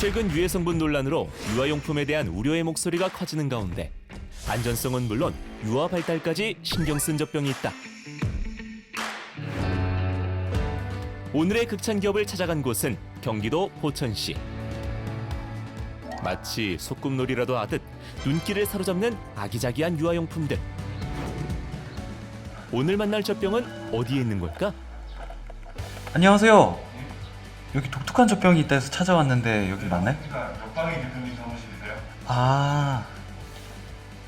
최근 유해 성분 논란으로 유아용품에 대한 우려의 목소리가 커지는 가운데 안전성은 물론 유아 발달까지 신경 쓴 젖병이 있다. 오늘의 극찬 기업을 찾아간 곳은 경기도 포천시. 마치 소꿉놀이라도 하듯 눈길을 사로잡는 아기자기한 유아용품들. 오늘 만날 젖병은 어디에 있는 걸까? 안녕하세요. 여기 독특한 젖병이 있다 해서 찾아왔는데 여기 맞나요? 옆방에 대표님 사무실이세요? 아,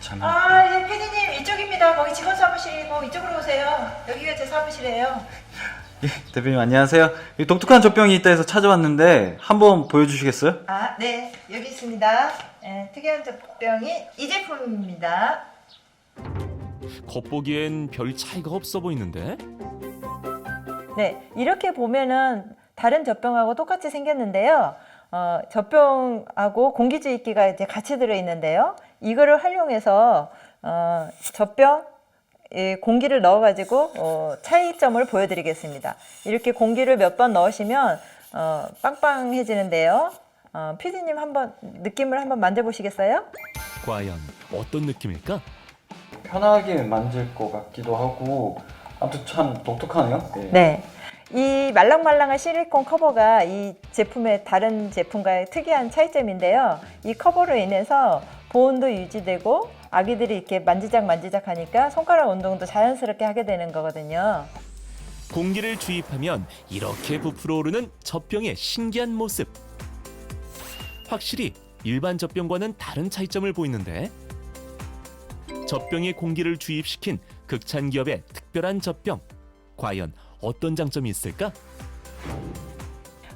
참. 아, 예, 피디님 이쪽입니다. 거기 직원 사무실이고 이쪽으로 오세요. 여기가 제 사무실이에요. 예, 대표님 안녕하세요. 여기 독특한 젖병이 있다 해서 찾아왔는데 한번 보여주시겠어요? 아, 네, 여기 있습니다. 예, 특이한 젖병이 이 제품입니다. 겉보기엔 별 차이가 없어 보이는데? 네, 이렇게 보면은 다른 젖병하고 똑같이 생겼는데요. 어, 젖병하고 공기주입기가 이제 같이 들어있는데요. 이거를 활용해서 어, 젖병 에 공기를 넣어가지고 어, 차이점을 보여드리겠습니다. 이렇게 공기를 몇 번 넣으시면 어, 빵빵해지는데요. 어, 피디님 한번 느낌을 한번 만져보시겠어요? 과연 어떤 느낌일까? 편하게 만질 것 같기도 하고 아무튼 참 독특하네요. 예. 네. 이 말랑말랑한 실리콘 커버가 이 제품의 다른 제품과의 특이한 차이점인데요. 이 커버로 인해서 보온도 유지되고 아기들이 이렇게 만지작 만지작 하니까 손가락 운동도 자연스럽게 하게 되는 거거든요. 공기를 주입하면 이렇게 부풀어 오르는 젖병의 신기한 모습. 확실히 일반 젖병과는 다른 차이점을 보이는데 젖병에 공기를 주입시킨 극찬 기업의 특별한 젖병. 과연 어떤 장점이 있을까?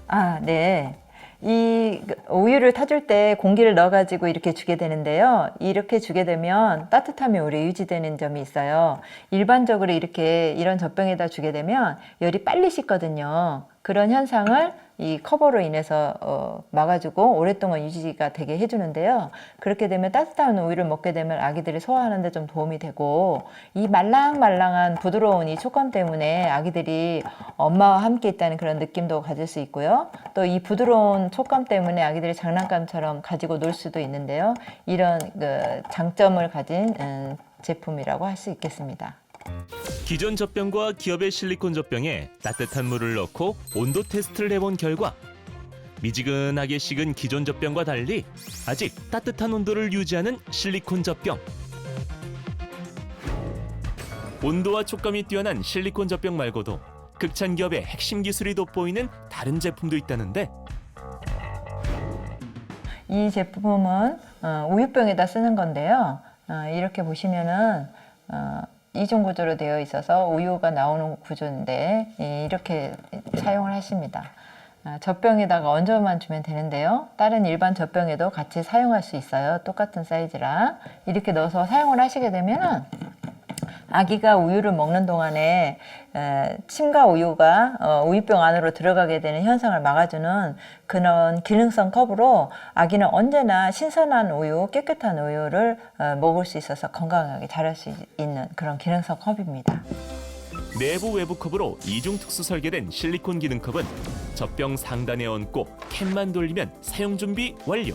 아, 네. 이 우유를 타줄 때 공기를 넣어가지고 이렇게 주게 되는데요. 이렇게 주게 되면 따뜻함이 오래 유지되는 점이 있어요. 일반적으로 이렇게 이런 젖병에다 주게 되면 열이 빨리 식거든요. 그런 현상을 이 커버로 인해서 어, 막아주고 오랫동안 유지가 되게 해주는데요. 그렇게 되면 따뜻한 우유를 먹게 되면 아기들이 소화하는데 좀 도움이 되고 이 말랑말랑한 부드러운 이 촉감 때문에 아기들이 엄마와 함께 있다는 그런 느낌도 가질 수 있고요. 또 이 부드러운 촉감 때문에 아기들이 장난감처럼 가지고 놀 수도 있는데요. 이런 그 장점을 가진 음, 제품이라고 할 수 있겠습니다. 기존 젖병과 기업의 실리콘 젖병에 따뜻한 물을 넣고 온도 테스트를 해본 결과 미지근하게 식은 기존 젖병과 달리 아직 따뜻한 온도를 유지하는 실리콘 젖병. 온도와 촉감이 뛰어난 실리콘 젖병 말고도 극찬 기업의 핵심 기술이 돋보이는 다른 제품도 있다는데 이 제품은 어, 우유병에다 쓰는 건데요. 어, 이렇게 보시면은 어, 이중 구조로 되어 있어서 우유가 나오는 구조인데 예, 이렇게 사용을 하십니다. 아, 젖병에다가 얹어만 주면 되는데요. 다른 일반 젖병에도 같이 사용할 수 있어요. 똑같은 사이즈라 이렇게 넣어서 사용을 하시게 되면은 아기가 우유를 먹는 동안에 에, 침과 우유가 어, 우유병 안으로 들어가게 되는 현상을 막아주는 그런 기능성 컵으로 아기는 언제나 신선한 우유, 깨끗한 우유를 어, 먹을 수 있어서 건강하게 자랄 수 있는 그런 기능성 컵입니다. 내부 외부 컵으로 이중 특수 설계된 실리콘 기능컵은 젖병 상단에 얹고 캔만 돌리면 사용 준비 완료.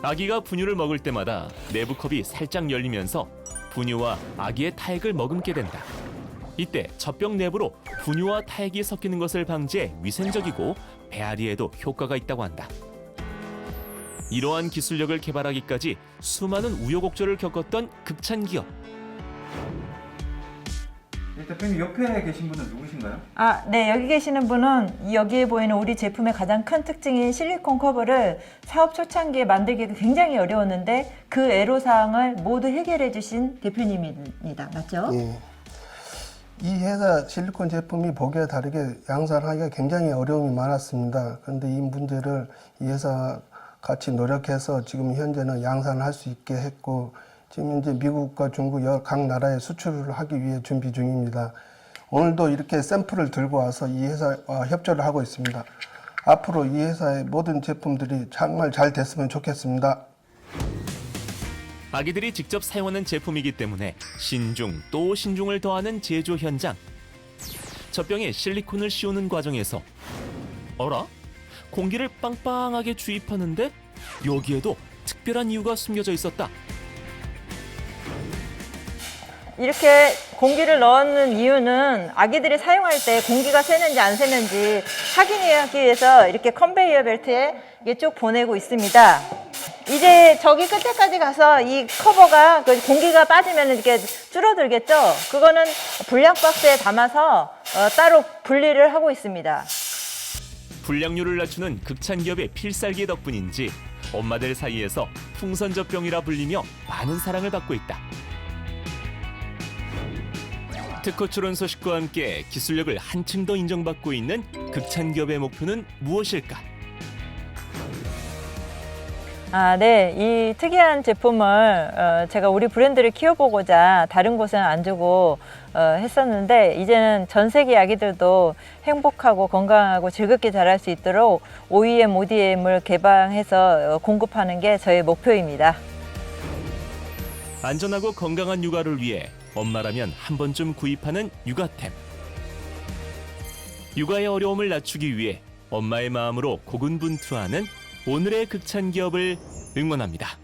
아기가 분유를 먹을 때마다 내부 컵이 살짝 열리면서 분유와 아기의 타액을 머금게 된다. 이때 젖병 내부로 분유와 타액이 섞이는 것을 방지해 위생적이고 배앓이에도 효과가 있다고 한다. 이러한 기술력을 개발하기까지 수많은 우여곡절을 겪었던 극찬 기업. 예, 대표님 옆에 계신 분은 누구신가요? 아, 네. 여기 계시는 분은 여기에 보이는 우리 제품의 가장 큰 특징인 실리콘 커버를 사업 초창기에 만들기가 굉장히 어려웠는데 그 애로사항을 모두 해결해 주신 대표님입니다. 맞죠? 예. 이 회사 실리콘 제품이 보기와 다르게 양산하기가 굉장히 어려움이 많았습니다. 그런데 이 문제를 이 회사 같이 노력해서 지금 현재는 양산을 할 수 있게 했고 지금 현재 미국과 중국 각 나라에 수출을 하기 위해 준비 중입니다. 오늘도 이렇게 샘플을 들고 와서 이 회사와 협조를 하고 있습니다. 앞으로 이 회사의 모든 제품들이 정말 잘 됐으면 좋겠습니다. 아기들이 직접 사용하는 제품이기 때문에 신중 또 신중을 더하는 제조 현장. 젖병에 실리콘을 씌우는 과정에서 어라? 공기를 빵빵하게 주입하는데 여기에도 특별한 이유가 숨겨져 있었다. 이렇게 공기를 넣는 이유는 아기들이 사용할 때 공기가 새는지 안 새는지 확인하기 위해서 이렇게 컨베이어 벨트에 이게 쭉 보내고 있습니다. 이제 저기 끝에까지 가서 이 커버가 그 공기가 빠지면 이렇게 줄어들겠죠? 그거는 불량 박스에 담아서 어, 따로 분리를 하고 있습니다. 불량률을 낮추는 극찬 기업의 필살기 덕분인지 엄마들 사이에서 풍선젖병이라 불리며 많은 사랑을 받고 있다. 특허 출원 소식과 함께 기술력을 한층 더 인정받고 있는 극찬기업의 목표는 무엇일까? 아, 네. 이 특이한 제품을 어, 제가 우리 브랜드를 키워보고자 다른 곳은 안 주고 어, 했었는데 이제는 전 세계 아기들도 행복하고 건강하고 즐겁게 자랄 수 있도록 OEM, ODM을 개방해서 어, 공급하는 게 저의 목표입니다. 안전하고 건강한 육아를 위해 엄마라면 한 번쯤 구입하는 육아템. 육아의 어려움을 낮추기 위해 엄마의 마음으로 고군분투하는 오늘의 극찬 기업을 응원합니다.